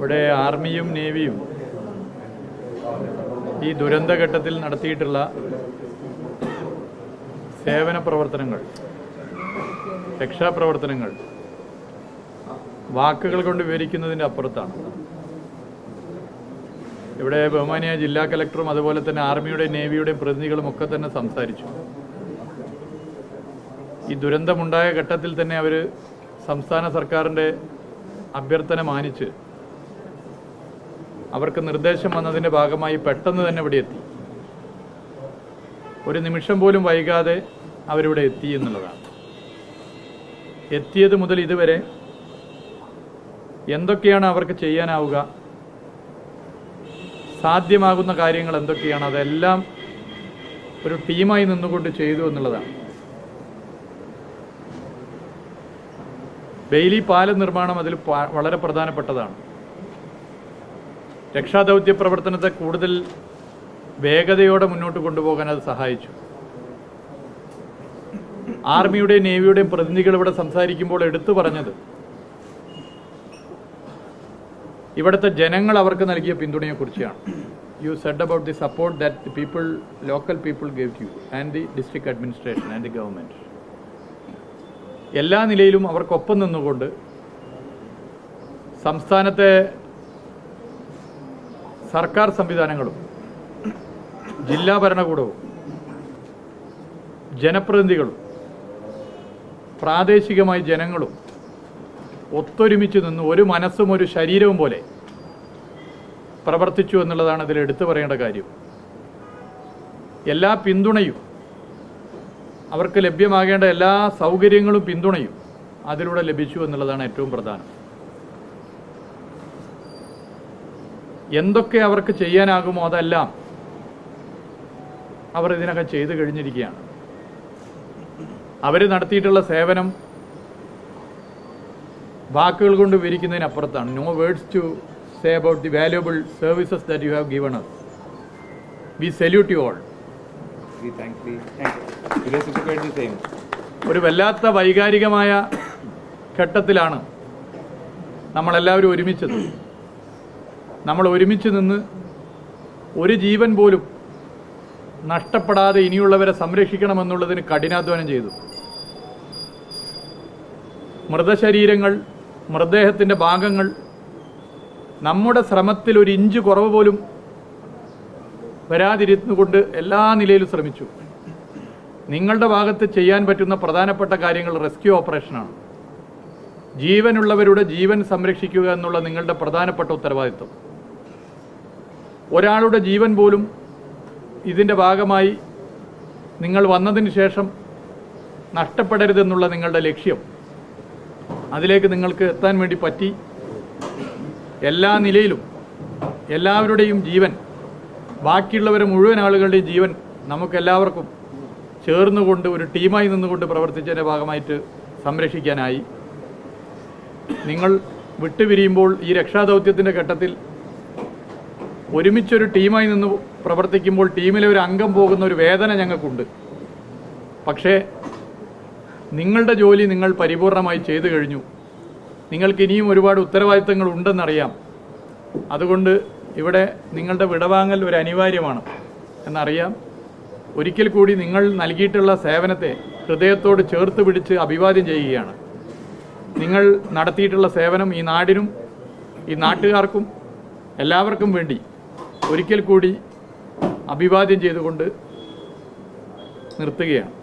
ഇവിടെ ആർമിയും നേവിയും ഈ ദുരന്തഘട്ടത്തിൽ നടത്തിയിട്ടുള്ള സേവന പ്രവർത്തനങ്ങൾ രക്ഷാപ്രവർത്തനങ്ങൾ വാക്കുകൾ കൊണ്ട് വിവരിക്കുന്നതിന്റെ അപ്പുറത്താണ്. ഇവിടെ ബഹുമാനിയ ജില്ലാ കലക്ടറും അതുപോലെ തന്നെ ആർമിയുടെയും നേവിയുടെയും പ്രതിനിധികളും ഒക്കെ തന്നെ സംസാരിച്ചു. ഈ ദുരന്തമുണ്ടായ ഘട്ടത്തിൽ തന്നെ അവർ സംസ്ഥാന സർക്കാരിന്റെ അഭ്യർത്ഥന മാനിച്ച് അവർക്ക് നിർദ്ദേശം വന്നതിന്റെ ഭാഗമായി പെട്ടെന്ന് തന്നെ ഇവിടെ എത്തി. ഒരു നിമിഷം പോലും വൈകാതെ അവരിവിടെ എത്തി എന്നുള്ളതാണ്. എത്തിയത് മുതൽ ഇതുവരെ എന്തൊക്കെയാണ് അവർക്ക് ചെയ്യാനാവുക സാധ്യമാകുന്ന കാര്യങ്ങൾ എന്തൊക്കെയാണ് അതെല്ലാം ഒരു ടീമായി നിന്നുകൊണ്ട് ചെയ്തു എന്നുള്ളതാണ്. ബെയിലി പാലം നിർമ്മാണം അതിൽ വളരെ പ്രധാനപ്പെട്ടതാണ്. രക്ഷാദൗത്യ പ്രവർത്തനത്തെ കൂടുതൽ വേഗതയോടെ മുന്നോട്ട് കൊണ്ടുപോകാൻ അത് സഹായിച്ചു. ആർമിയുടെയും നേവിയുടെയും പ്രതിനിധികൾ ഇവിടെ സംസാരിക്കുമ്പോൾ എടുത്തു പറഞ്ഞത് ഇവിടുത്തെ ജനങ്ങൾ അവർക്ക് നൽകിയ പിന്തുണയെക്കുറിച്ചാണ്. You said about the support that the people local people gave you and the district administration and the government എല്ലാ നിലയിലും അവർക്കൊപ്പം നിന്നുകൊണ്ട് സംസ്ഥാനത്തെ സർക്കാർ സംവിധാനങ്ങളും ജില്ലാ ഭരണകൂടവും ജനപ്രതിനിധികളും പ്രാദേശികമായി ജനങ്ങളും ഒത്തൊരുമിച്ച് നിന്ന് ഒരു മനസ്സും ഒരു ശരീരവും പോലെ പ്രവർത്തിച്ചു എന്നുള്ളതാണ് ഇതിൽ എടുത്തു പറയേണ്ട കാര്യം. എല്ലാ പിന്തുണയും അവർക്ക് ലഭ്യമാകേണ്ട എല്ലാ സൗകര്യങ്ങളും പിന്തുണയും അതിലൂടെ ലഭിച്ചു എന്നുള്ളതാണ് ഏറ്റവും പ്രധാനം. എന്തൊക്കെ അവർക്ക് ചെയ്യാനാകുമോ അതെല്ലാം അവർ ഇതിനകം ചെയ്തു കഴിഞ്ഞിരിക്കുകയാണ്. അവർ നടത്തിയിട്ടുള്ള സേവനം വാക്കുകൾ കൊണ്ട് വിവരിക്കുന്നതിനപ്പുറത്താണ്. No words to say about the valuable services that you have given us. We salute you all. ഒരു വല്ലാത്ത വൈകാരികമായ ഘട്ടത്തിലാണ് നമ്മളെല്ലാവരും ഒരുമിച്ചത്. നമ്മൾ ഒരുമിച്ച് നിന്ന് ഒരു ജീവൻ പോലും നഷ്ടപ്പെടാതെ ഇനിയുള്ളവരെ സംരക്ഷിക്കണമെന്നുള്ളതിന് കഠിനാധ്വാനം ചെയ്തു. മൃതശരീരങ്ങൾ മൃതദേഹത്തിന്റെ ഭാഗങ്ങൾ നമ്മുടെ ശ്രമത്തിൽ ഒരു ഇഞ്ച് കുറവ് പോലും വരാതിരുന്നു കൊണ്ട് എല്ലാ നിലയിലും ശ്രമിച്ചു. നിങ്ങളുടെ ഭാഗത്ത് ചെയ്യാൻ പറ്റുന്ന പ്രധാനപ്പെട്ട കാര്യങ്ങൾ റെസ്ക്യൂ ഓപ്പറേഷനാണ്. ജീവനുള്ളവരുടെ ജീവൻ സംരക്ഷിക്കുക എന്നുള്ള നിങ്ങളുടെ പ്രധാനപ്പെട്ട ഉത്തരവാദിത്വം. ഒരാളുടെ ജീവൻ പോലും ഇതിന്റെ ഭാഗമായി നിങ്ങൾ വന്നതിന് ശേഷം നഷ്ടപ്പെടരുതെന്നുള്ള നിങ്ങളുടെ ലക്ഷ്യം അതിലേക്ക് നിങ്ങൾക്ക് എത്താൻ വേണ്ടി പറ്റി. എല്ലാ നിലയിലും എല്ലാവരുടെയും ജീവൻ ബാക്കിയുള്ളവരെ മുഴുവൻ ആളുകളുടെയും ജീവൻ നമുക്കെല്ലാവർക്കും ചേർന്നുകൊണ്ട് ഒരു ടീമായി നിന്നുകൊണ്ട് പ്രവർത്തിച്ചതിന്റെ ഭാഗമായിട്ട് സംരക്ഷിക്കാനായി. നിങ്ങൾ വിട്ടുപിരിയുമ്പോൾ ഈ രക്ഷാദൗത്യത്തിന്റെ ഘട്ടത്തിൽ ഒരുമിച്ചൊരു ടീമായി നിന്ന് പ്രവർത്തിക്കുമ്പോൾ ടീമിലെ ഒരു അംഗം പോകുന്ന ഒരു വേദന ഞങ്ങൾക്കുണ്ട്. പക്ഷേ നിങ്ങളുടെ ജോലി നിങ്ങൾ പരിപൂർണമായി ചെയ്തു കഴിഞ്ഞു. നിങ്ങൾക്ക് ഇനിയും ഒരുപാട് ഉത്തരവാദിത്തങ്ങൾ ഉണ്ടെന്നറിയാം. അതുകൊണ്ട് ഇവിടെ നിങ്ങളുടെ വിടവാങ്ങൽ ഒരു അനിവാര്യമാണ് എന്നറിയാം. ഒരിക്കൽ കൂടി നിങ്ങൾ നൽകിയിട്ടുള്ള സേവനത്തെ ഹൃദയത്തോട് ചേർത്ത് പിടിച്ച് അഭിവാദ്യം ചെയ്യുകയാണ്. നിങ്ങൾ നടത്തിയിട്ടുള്ള സേവനം ഈ നാടിനും ഈ നാട്ടുകാർക്കും എല്ലാവർക്കും വേണ്ടി ഒരിക്കൽ കൂടി അഭിവാദ്യം ചെയ്തുകൊണ്ട് നിർത്തുകയാണ്.